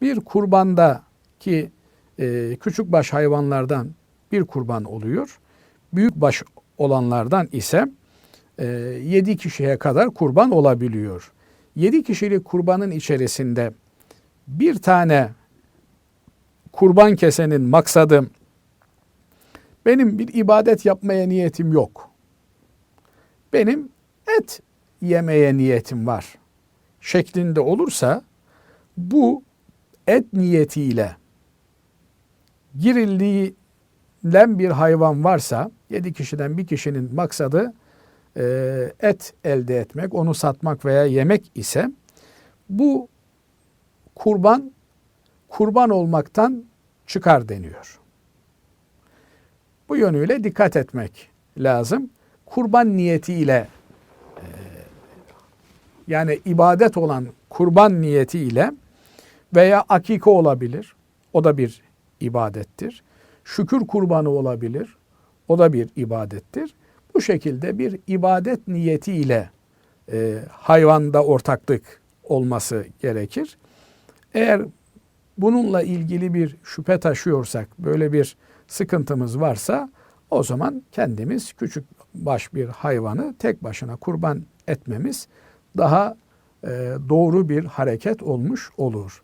Bir kurbanda ki e, küçük baş hayvanlardan bir kurban oluyor. Büyük baş olanlardan ise e, 7 kişiye kadar kurban olabiliyor. 7 kişilik kurbanın içerisinde bir tane kurban kesenin maksadı benim bir ibadet yapmaya niyetim yok. Benim et yemeye niyetim var şeklinde olursa bu et niyetiyle girildiğinden bir hayvan varsa yedi kişiden bir kişinin maksadı e, et elde etmek, onu satmak veya yemek ise bu kurban kurban olmaktan çıkar deniyor. Bu yönüyle dikkat etmek lazım. Kurban niyetiyle e, yani ibadet olan kurban niyetiyle veya akike olabilir. O da bir ibadettir. Şükür kurbanı olabilir. O da bir ibadettir. Bu şekilde bir ibadet niyetiyle e, hayvanda ortaklık olması gerekir. Eğer bununla ilgili bir şüphe taşıyorsak, böyle bir sıkıntımız varsa o zaman kendimiz küçük baş bir hayvanı tek başına kurban etmemiz daha e, doğru bir hareket olmuş olur.